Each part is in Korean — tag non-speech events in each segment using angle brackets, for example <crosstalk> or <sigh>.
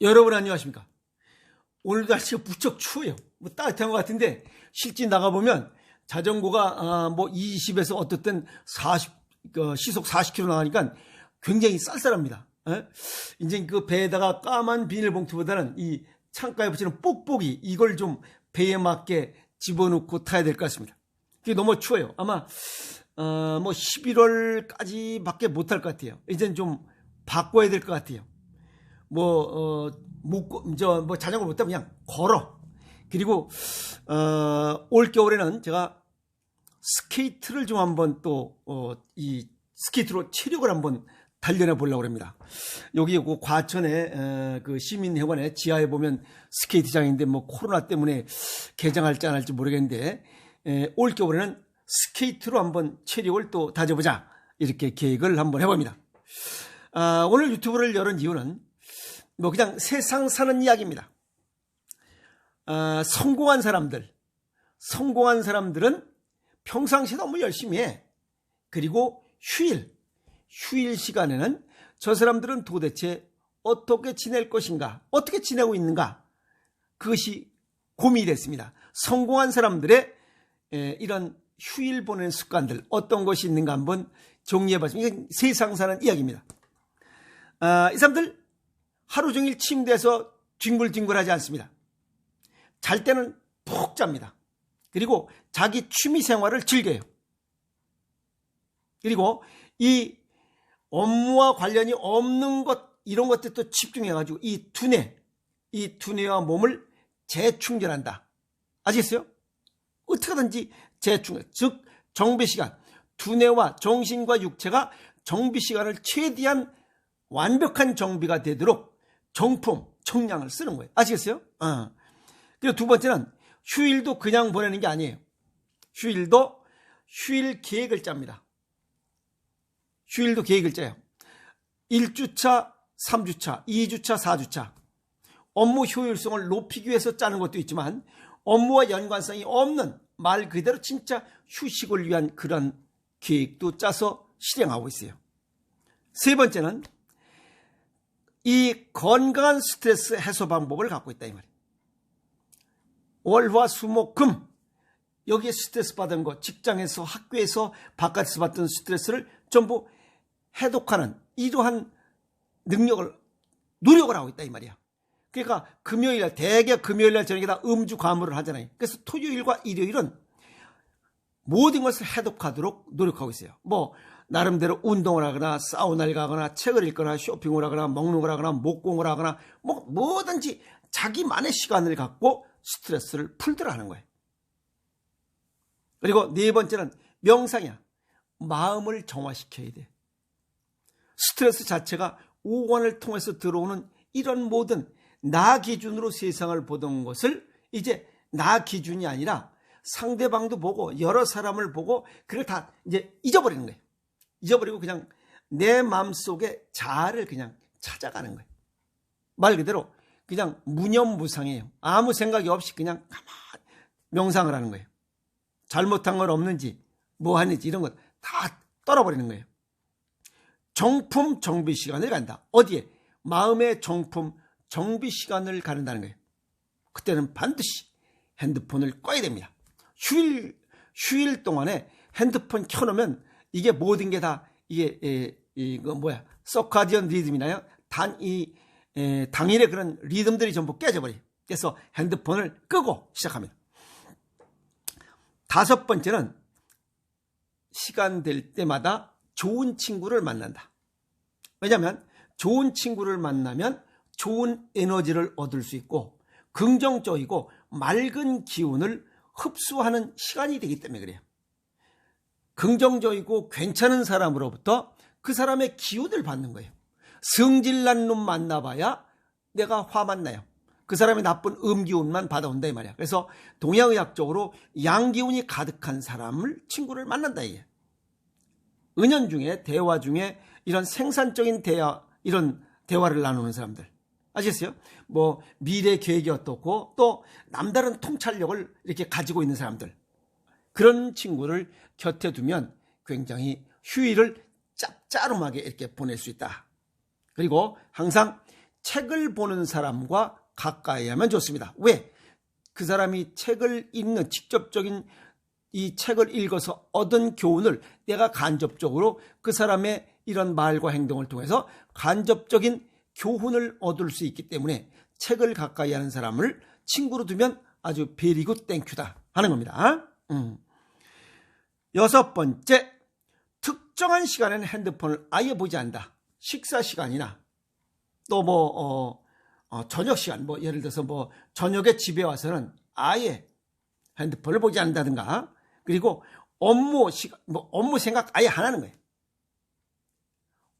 여러분 안녕하십니까? 오늘도 날씨가 무척 추워요. 뭐 따뜻한 것 같은데 실제 나가보면 자전거가 아, 뭐 20에서 어떻든 40, 그 시속 40km 나가니까 굉장히 쌀쌀합니다. 에? 이제 그 배에다가 까만 비닐봉투보다는 이 창가에 붙이는 뽁뽁이 이걸 좀 배에 맞게 집어넣고 타야 될 것 같습니다. 그게 너무 추워요. 아마 어, 뭐 11월까지밖에 못할 것 같아요. 이젠 좀 바꿔야 될 것 같아요. 뭐, 어, 못, 저, 뭐 자전거 못 타면 그냥 걸어. 그리고, 어, 올 겨울에는 제가 스케이트를 좀 한번 또, 어, 이 스케이트로 체력을 한번 단련해 보려고 합니다. 여기 그 과천에 어, 그 시민회관에 지하에 보면 스케이트장인데 뭐 코로나 때문에 개장할지 안 할지 모르겠는데 에, 올 겨울에는 스케이트로 한번 체력을 또 다져보자 이렇게 계획을 한번 해봅니다. 아, 오늘 유튜브를 열은 이유는 뭐 그냥 세상 사는 이야기입니다. 아, 성공한 사람들, 성공한 사람들은 평상시 너무 열심히 해. 그리고 휴일, 휴일 시간에는 저 사람들은 도대체 어떻게 지낼 것인가, 어떻게 지내고 있는가, 그것이 고민이 됐습니다. 성공한 사람들의 이런 휴일 보내는 습관들, 어떤 것이 있는가 한번 정리해 봤습니다. 세상 사는 이야기입니다. 아, 이 사람들 하루 종일 침대에서 뒹굴뒹굴하지 않습니다. 잘 때는 푹 잡니다. 그리고 자기 취미 생활을 즐겨요. 그리고 이 업무와 관련이 없는 것 이런 것들도 집중해가지고 이 두뇌, 이 두뇌와 몸을 재충전한다. 아시겠어요? 어떻게든지 재충전, 즉 정비 시간, 두뇌와 정신과 육체가 정비 시간을 최대한 완벽한 정비가 되도록 정품, 청량을 쓰는 거예요. 아시겠어요? 어. 그리고 두 번째는 휴일도 그냥 보내는 게 아니에요. 휴일도 휴일 계획을 짭니다. 휴일도 계획을 짜요. 1주차, 3주차, 2주차, 4주차. 업무 효율성을 높이기 위해서 짜는 것도 있지만 업무와 연관성이 없는 말 그대로 진짜 휴식을 위한 그런 계획도 짜서 실행하고 있어요. 세 번째는 이 건강한 스트레스 해소 방법을 갖고 있다 이 말이에요. 월화 수목금 여기에 스트레스 받은 거 직장에서 학교에서 바깥에서 받던 스트레스를 전부 해독하는 이러한 능력을 노력을 하고 있다 이 말이야. 그러니까 금요일 날 대개 금요일 날 저녁에 다 음주 과물을 하잖아요. 그래서 토요일과 일요일은 모든 것을 해독하도록 노력하고 있어요. 뭐 나름대로 운동을 하거나 사우나를 가거나 책을 읽거나 쇼핑을 하거나 먹는 걸 하거나 목공을 하거나 뭐 뭐든지 자기만의 시간을 갖고 스트레스를 풀더라 하는 거예요. 그리고 네 번째는 명상이야. 마음을 정화시켜야 돼. 스트레스 자체가 오관을 통해서 들어오는 이런 모든 나 기준으로 세상을 보던 것을 이제 나 기준이 아니라 상대방도 보고 여러 사람을 보고 그걸 다 이제 잊어버리는 거예요. 잊어버리고 그냥 내 마음속에 자아를 그냥 찾아가는 거예요. 말 그대로 그냥 무념무상해요. 아무 생각이 없이 그냥 가만 명상을 하는 거예요. 잘못한 건 없는지 뭐 하는지 이런 것 다 떨어버리는 거예요. 정품 정비 시간을 간다. 어디에? 마음의 정품 정비 시간을 가른다는 거예요. 그때는 반드시 핸드폰을 꺼야 됩니다. 휴일 휴일 동안에 핸드폰 켜놓으면 이게 모든 게 다 이게 에, 이거 뭐야 서카디언 리듬이나요? 단 이 당일의 그런 리듬들이 전부 깨져버려요. 그래서 핸드폰을 끄고 시작합니다. 다섯 번째는 시간 될 때마다 좋은 친구를 만난다. 왜냐하면 좋은 친구를 만나면 좋은 에너지를 얻을 수 있고 긍정적이고 맑은 기운을 흡수하는 시간이 되기 때문에 그래요. 긍정적이고 괜찮은 사람으로부터 그 사람의 기운을 받는 거예요. 성질난 놈 만나봐야 내가 화만 나요. 그 사람의 나쁜 음기운만 받아온다 이 말이야. 그래서 동양의학적으로 양기운이 가득한 사람을 친구를 만난다 이게. 은연 중에 대화 중에 이런 생산적인 대화 이런 대화를 나누는 사람들 아시겠어요? 뭐 미래 계획이 어떻고 또 남다른 통찰력을 이렇게 가지고 있는 사람들 그런 친구를 곁에 두면 굉장히 휴일을 짭짤하게 이렇게 보낼 수 있다. 그리고 항상 책을 보는 사람과 가까이 하면 좋습니다. 왜? 그 사람이 책을 읽는 직접적인 이 책을 읽어서 얻은 교훈을 내가 간접적으로 그 사람의 이런 말과 행동을 통해서 간접적인 교훈을 얻을 수 있기 때문에 책을 가까이 하는 사람을 친구로 두면 아주 베리굿 땡큐다 하는 겁니다. 음. 여섯 번째, 특정한 시간에는 핸드폰을 아예 보지 않는다. 식사 시간이나 또 뭐, 어, 어, 저녁 시간, 뭐, 예를 들어서 뭐, 저녁에 집에 와서는 아예 핸드폰을 보지 않는다든가, 그리고 업무 시간, 뭐, 업무 생각 아예 안 하는 거예요.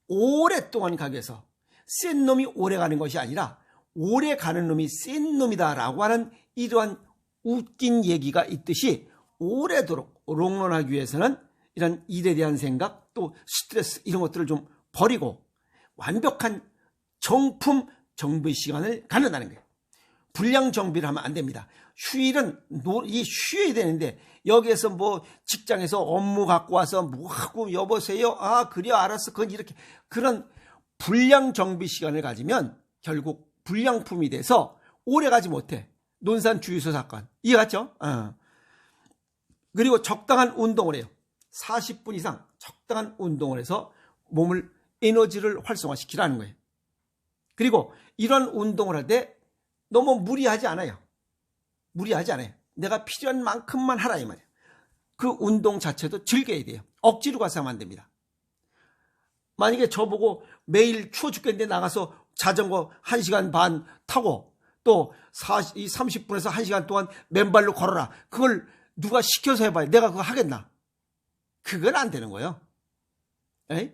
오랫동안 가게 해서 센 놈이 오래 가는 것이 아니라 오래 가는 놈이 센 놈이다라고 하는 이러한 웃긴 얘기가 있듯이 오래도록 롱런하기 위해서는 이런 일에 대한 생각 또 스트레스 이런 것들을 좀 버리고 완벽한 정품 정비 시간을 갖는다는 거예요. 불량 정비를 하면 안 됩니다. 휴일은 이 쉬어야 되는데 여기에서 뭐 직장에서 업무 갖고 와서 뭐 하고 여보세요. 아 그래 알았어. 그건 이렇게 그런 불량 정비 시간을 가지면 결국 불량품이 돼서 오래 가지 못해. 논산 주유소 사건 이해갔죠? 어. 그리고 적당한 운동을 해요. 40분 이상 적당한 운동을 해서 몸을 에너지를 활성화시키라는 거예요. 그리고 이런 운동을 할 때 너무 무리하지 않아요. 무리하지 않아요. 내가 필요한 만큼만 하라 이 말이에요. 그 운동 자체도 즐겨야 돼요. 억지로 가서 하면 안 됩니다. 만약에 저보고 매일 추워 죽겠는데 나가서 자전거 1시간 반 타고 또 40, 30분에서 1시간 동안 맨발로 걸어라. 그걸 누가 시켜서 해봐요. 내가 그거 하겠나? 그건 안 되는 거예요. 에이?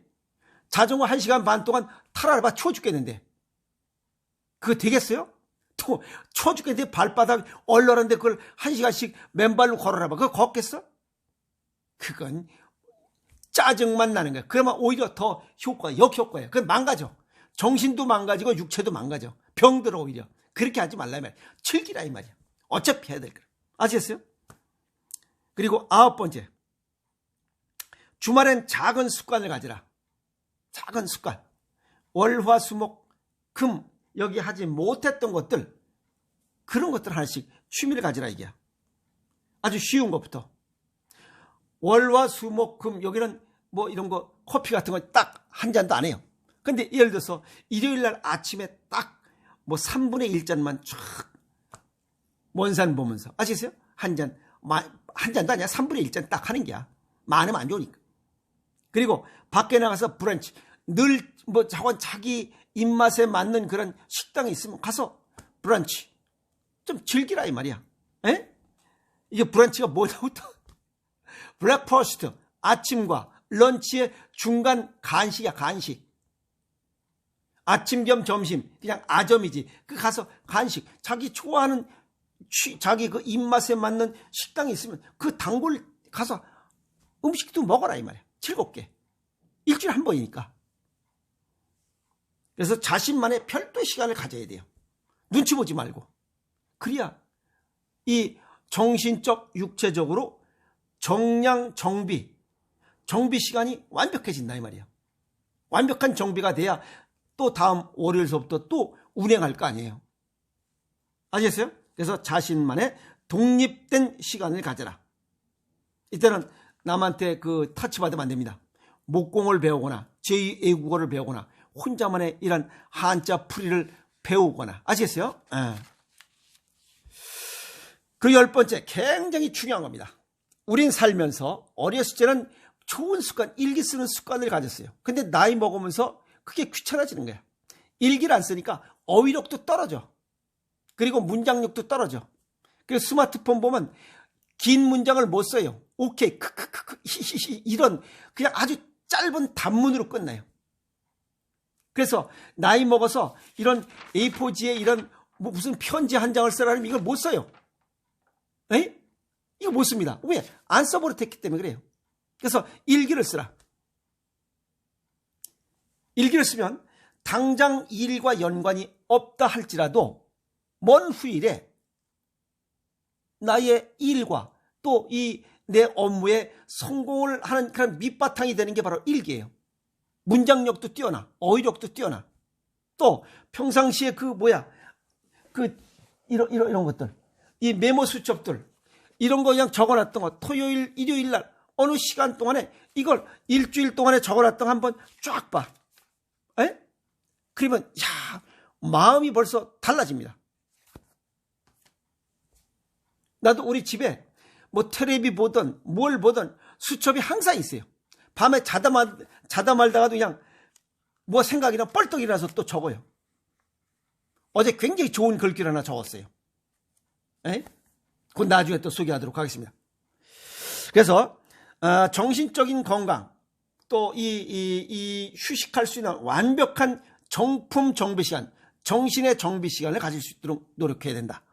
자전거 1시간 반 동안 봐 추워 죽겠는데. 그거 되겠어요? 또 추워 죽겠는데 발바닥 얼얼한데 그걸 1시간씩 맨발로 걸어라 봐. 그거 걷겠어? 그건 짜증만 나는 거야. 그러면 오히려 더 효과, 역효과야. 그건 망가져. 정신도 망가지고 육체도 망가져. 병들어 오히려. 그렇게 하지 말라 면 즐기라 이 말이야. 어차피 해야 될 거야. 아시겠어요? 그리고 아홉 번째. 주말엔 작은 습관을 가지라. 작은 습관. 월화수목 금 여기 하지 못했던 것들 그런 것들 하나씩 취미를 가지라 이게 아주 쉬운 것부터 월화수목금 여기는 뭐 이런 거 커피 같은 거 딱 한 잔도 안 해요. 근데 예를 들어서 일요일 날 아침에 딱 뭐 3분의 1잔만 쫙 먼산 보면서 아시겠어요? 한 잔, 한 잔도 아니야. 3분의 1잔 딱 하는 게야. 많으면 안 좋으니까. 그리고 밖에 나가서 브런치 늘 뭐 자원 자기 입맛에 맞는 그런 식당이 있으면 가서 브런치 좀 즐기라 이 말이야. 에? 이게 브런치가 뭐냐고 또 <laughs> 브렉퍼스트 아침과 런치의 중간 간식이야 간식. 아침 겸 점심 그냥 아점이지. 그 가서 간식 자기 좋아하는 자기 그 입맛에 맞는 식당이 있으면 그 단골 가서 음식도 먹어라 이 말이야. 즐겁게. 일주일에 한 번이니까. 그래서 자신만의 별도의 시간을 가져야 돼요. 눈치 보지 말고. 그래야 이 정신적, 육체적으로 정량 정비, 정비 시간이 완벽해진다 이 말이에요. 완벽한 정비가 돼야 또 다음 월요일서부터 또 운행할 거 아니에요. 아시겠어요? 그래서 자신만의 독립된 시간을 가져라. 이때는 남한테 그 타치 받으면 안 됩니다. 목공을 배우거나 제2 외국어를 배우거나 혼자만의 이런 한자 풀이를 배우거나 아시겠어요? 네. 그열 번째 굉장히 중요한 겁니다. 우린 살면서 어렸을 때는 좋은 습관, 일기 쓰는 습관을 가졌어요. 근데 나이 먹으면서 그게 귀찮아지는 거야. 일기를 안 쓰니까 어휘력도 떨어져. 그리고 문장력도 떨어져. 그래서 스마트폰 보면 긴 문장을 못 써요. 오케이, 크크크크, 히히히 이런 그냥 아주 짧은 단문으로 끝나요. 그래서 나이 먹어서 이런 A4지에 이런 뭐 무슨 편지 한 장을 쓰라면 이걸 못 써요. 에? 이거 못 씁니다. 왜? 안 써버릇했기 때문에 그래요. 그래서 일기를 쓰라. 일기를 쓰면 당장 일과 연관이 없다 할지라도 먼 후일에 나의 일과 또 이 내 업무에 성공을 하는 그런 밑바탕이 되는 게 바로 일기예요. 문장력도 뛰어나, 어휘력도 뛰어나. 또 평상시에 그 뭐야 그 이런 이런 이런 것들 이 메모 수첩들 이런 거 그냥 적어놨던 거 토요일 일요일 날 어느 시간 동안에 이걸 일주일 동안에 적어놨던 거 한번 쫙 봐. 에? 그러면 야 마음이 벌써 달라집니다. 나도 우리 집에 뭐 테레비 보던 뭘 보던 수첩이 항상 있어요. 밤에 자다 말 자다 말다가도 그냥 뭐 생각이나 뻘떡 일어나서 또 적어요. 어제 굉장히 좋은 글귀를 하나 적었어요. 에? 그 나중에 또 소개하도록 하겠습니다. 그래서 어, 정신적인 건강 또 이 이, 이 휴식할 수 있는 완벽한 정품 정비 시간, 정신의 정비 시간을 가질 수 있도록 노력해야 된다.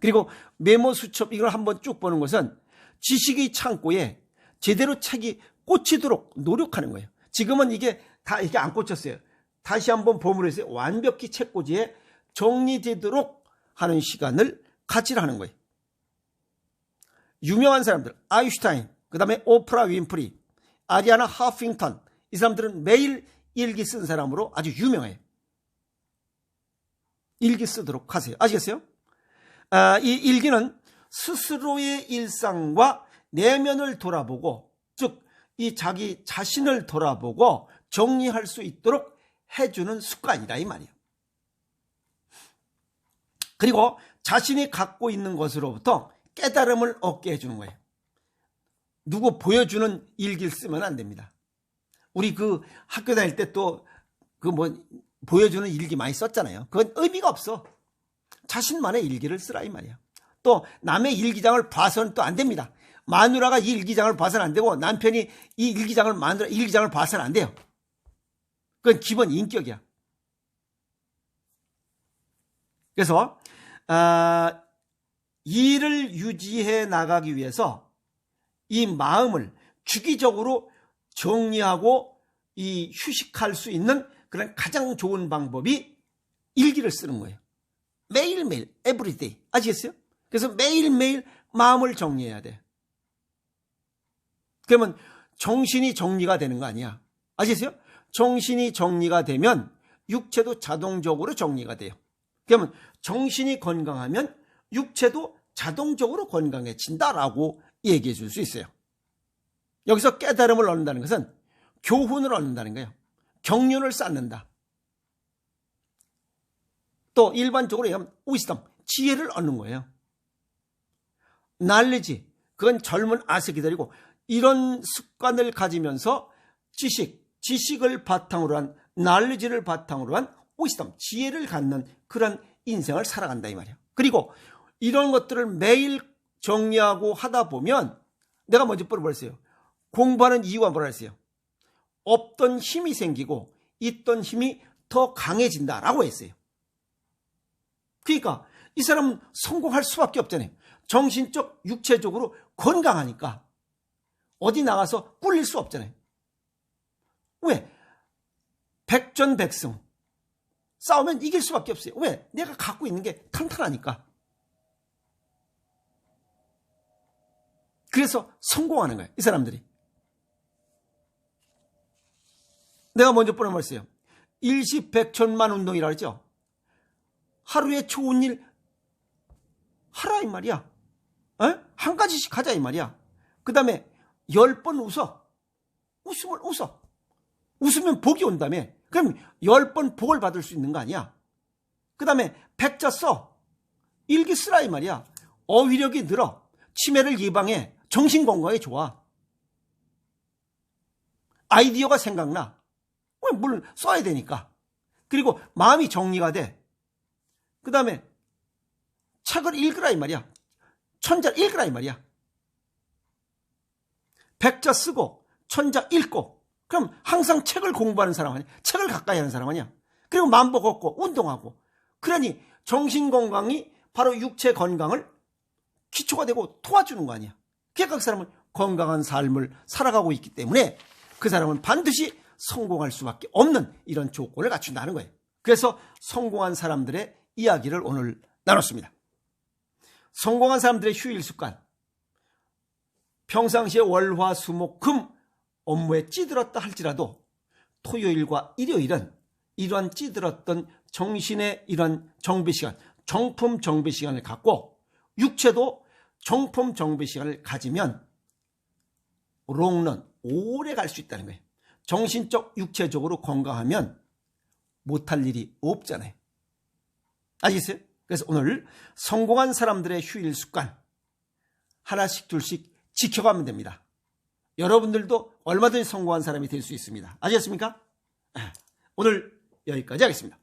그리고 메모 수첩 이걸 한번 쭉 보는 것은 지식의 창고에 제대로 책이 꽂히도록 노력하는 거예요. 지금은 이게 다 이게 안 꽂혔어요. 다시 한번 보물에서 완벽히 책꽂이에 정리되도록 하는 시간을 가지라는 거예요. 유명한 사람들, 아이슈타인, 그 다음에 오프라 윈프리, 아리아나 하핑턴, 이 사람들은 매일 일기 쓴 사람으로 아주 유명해요. 일기 쓰도록 하세요. 아시겠어요? 아, 이 일기는 스스로의 일상과 내면을 돌아보고, 즉, 이 자기 자신을 돌아보고 정리할 수 있도록 해주는 습관이다, 이 말이에요. 그리고 자신이 갖고 있는 것으로부터 깨달음을 얻게 해주는 거예요. 누구 보여주는 일기를 쓰면 안 됩니다. 우리 그 학교 다닐 때 또 그 뭐 보여주는 일기 많이 썼잖아요. 그건 의미가 없어. 자신만의 일기를 쓰라 이 말이야. 또 남의 일기장을 봐서는 또 안 됩니다. 마누라가 이 일기장을 봐서는 안 되고 남편이 이 일기장을 마누라 일기장을 봐서는 안 돼요. 그건 기본 인격이야. 그래서 아, 일을 유지해 나가기 위해서 이 마음을 주기적으로 정리하고 이 휴식할 수 있는 그런 가장 좋은 방법이 일기를 쓰는 거예요. 매일매일, everyday. 아시겠어요? 그래서 매일매일 마음을 정리해야 돼. 그러면 정신이 정리가 되는 거 아니야. 아시겠어요? 정신이 정리가 되면 육체도 자동적으로 정리가 돼요. 그러면 정신이 건강하면 육체도 자동적으로 건강해진다라고 얘기해 줄 수 있어요. 여기서 깨달음을 얻는다는 것은 교훈을 얻는다는 거예요. 경륜을 쌓는다. 또 일반적으로 얘기하면 위스덤, 지혜를 얻는 거예요. 날리지, 그건 젊은 아색이들이고 이런 습관을 가지면서 지식, 지식을 바탕으로 한 날리지를 바탕으로 한 위스덤, 지혜를 갖는 그런 인생을 살아간다 이 말이야. 그리고 이런 것들을 매일 정리하고 하다 보면 내가 먼저 뿌려버렸어요. 공부하는 이유가 뭐라 했어요? 없던 힘이 생기고 있던 힘이 더 강해진다라고 했어요. 그러니까 이 사람은 성공할 수밖에 없잖아요. 정신적, 육체적으로 건강하니까 어디 나가서 꿀릴 수 없잖아요. 왜? 백전백승. 싸우면 이길 수밖에 없어요. 왜? 내가 갖고 있는 게 탄탄하니까. 그래서 성공하는 거예요. 이 사람들이. 내가 먼저 보내말했어요. 일시백천만 운동이라 그랬죠. 하루에 좋은 일 하라 이 말이야. 에? 한 가지씩 하자 이 말이야. 그 다음에 열 번 웃어. 웃음을 웃어. 웃으면 복이 온다며. 그럼 열 번 복을 받을 수 있는 거 아니야. 그 다음에 백자 써. 일기 쓰라 이 말이야. 어휘력이 늘어. 치매를 예방해. 정신 건강에 좋아. 아이디어가 생각나. 물 써야 되니까. 그리고 마음이 정리가 돼. 그 다음에 책을 읽으라 이 말이야. 천자 읽으라 이 말이야. 백자 쓰고 천자 읽고 그럼 항상 책을 공부하는 사람 아니야? 책을 가까이 하는 사람 아니야? 그리고 만보 걷고 운동하고 그러니 정신 건강이 바로 육체 건강을 기초가 되고 도와주는 거 아니야? 그러니까 그 사람은 건강한 삶을 살아가고 있기 때문에 그 사람은 반드시 성공할 수밖에 없는 이런 조건을 갖춘다는 거예요. 그래서 성공한 사람들의 이야기를 오늘 나눴습니다. 성공한 사람들의 휴일 습관. 평상시에 월화 수목 금 업무에 찌들었다 할지라도 토요일과 일요일은 이러한 찌들었던 정신의 이런 정비 시간, 정품 정비 시간을 갖고 육체도 정품 정비 시간을 가지면 롱런 오래 갈 수 있다는 거예요. 정신적, 육체적으로 건강하면 못할 일이 없잖아요. 아시겠어요? 그래서 오늘 성공한 사람들의 휴일 습관 하나씩 둘씩 지켜가면 됩니다. 여러분들도 얼마든지 성공한 사람이 될 수 있습니다. 아시겠습니까? 오늘 여기까지 하겠습니다.